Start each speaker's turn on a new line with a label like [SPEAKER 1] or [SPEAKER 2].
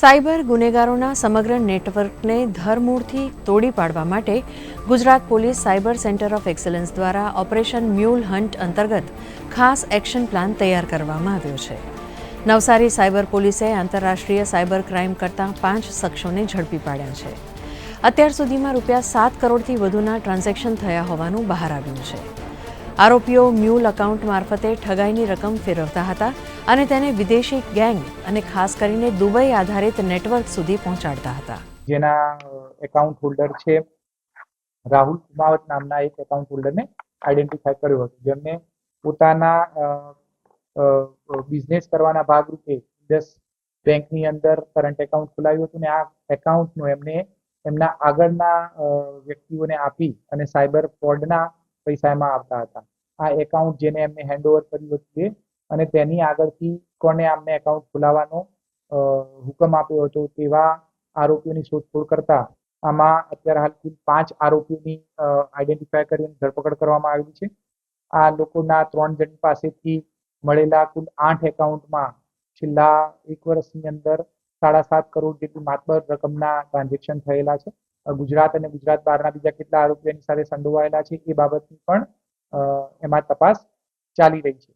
[SPEAKER 1] Cyber ગુનેગારોના સમગ્ર નેટવર્કને ધરમૂળથી તોડી પાડવા માટે Gujarat police cyber centre of excellence દ્વારા ઓપરેશન મ્યુલ હન્ટ અંતર્ગત ખાસ એક્શન પ્લાન તૈયાર કરવામાં આવ્યો છે. નવસારી સાયબર પોલીસે આંતરરાષ્ટ્રીય સાયબર ક્રાઇમ કરતાં પાંચ શખ્સોને ઝડપી પાડ્યા છે. અત્યાર સુધીમાં રૂપિયા સાત કરોડથી વધુના ટ્રાન્ઝેક્શન થયા હોવાનું બહાર આવ્યું છે. આરોપીઓ મ્યુલ એકાઉન્ટ મારફતે ઠગાઈની રકમ ફેરવતા હતા અને તેને વિદેશી ગેંગ અને ખાસ કરીને દુબઈ આધારિત નેટવર્ક સુધી પહોંચાડતા હતા.
[SPEAKER 2] જેના એકાઉન્ટ હોલ્ડર છે રાહુલ કુમાવત નામના એક એકાઉન્ટ હોલ્ડરને આઈડેન્ટિફાય કર્યો હતો. જેમને પોતાના બિઝનેસ કરવાના ભાગરૂપે દસ બેંકની અંદર કરંટ એકાઉન્ટ ખોલાવ્યું હતું અને આ એકાઉન્ટનું એમને એમના આગળના વ્યક્તિઓને આપી અને સાયબર ફ્રોડના પૈસા એમાં આવતા હતા. આ એકાઉન્ટ જેને એમને હેન્ડઓવર કર્યું હતું એ, અને તેની આગળથી કોને આમને એકાઉન્ટ ખોલાવવાનો હુકમ આપ્યો હતો તેવા આરોપીઓની શોધખોળ કરતા, આમાં અત્યારે હાલ કુલ પાંચ આરોપીઓની આઈડેન્ટિફાય કરીને ધરપકડ કરવામાં આવેલી છે. આ લોકોના ત્રણ જણ પાસેથી મળેલા કુલ આઠ એકાઉન્ટમાં છેલ્લા એક વર્ષની અંદર સાડા સાત કરોડ જેટલી માતબર રકમના ટ્રાન્ઝેક્શન થયેલા છે. ગુજરાત અને ગુજરાત બહારના બીજા કેટલા આરોપીઓની સાથે સંડોવાયેલા છે એ બાબતની પણ એમાં તપાસ ચાલી રહી છે.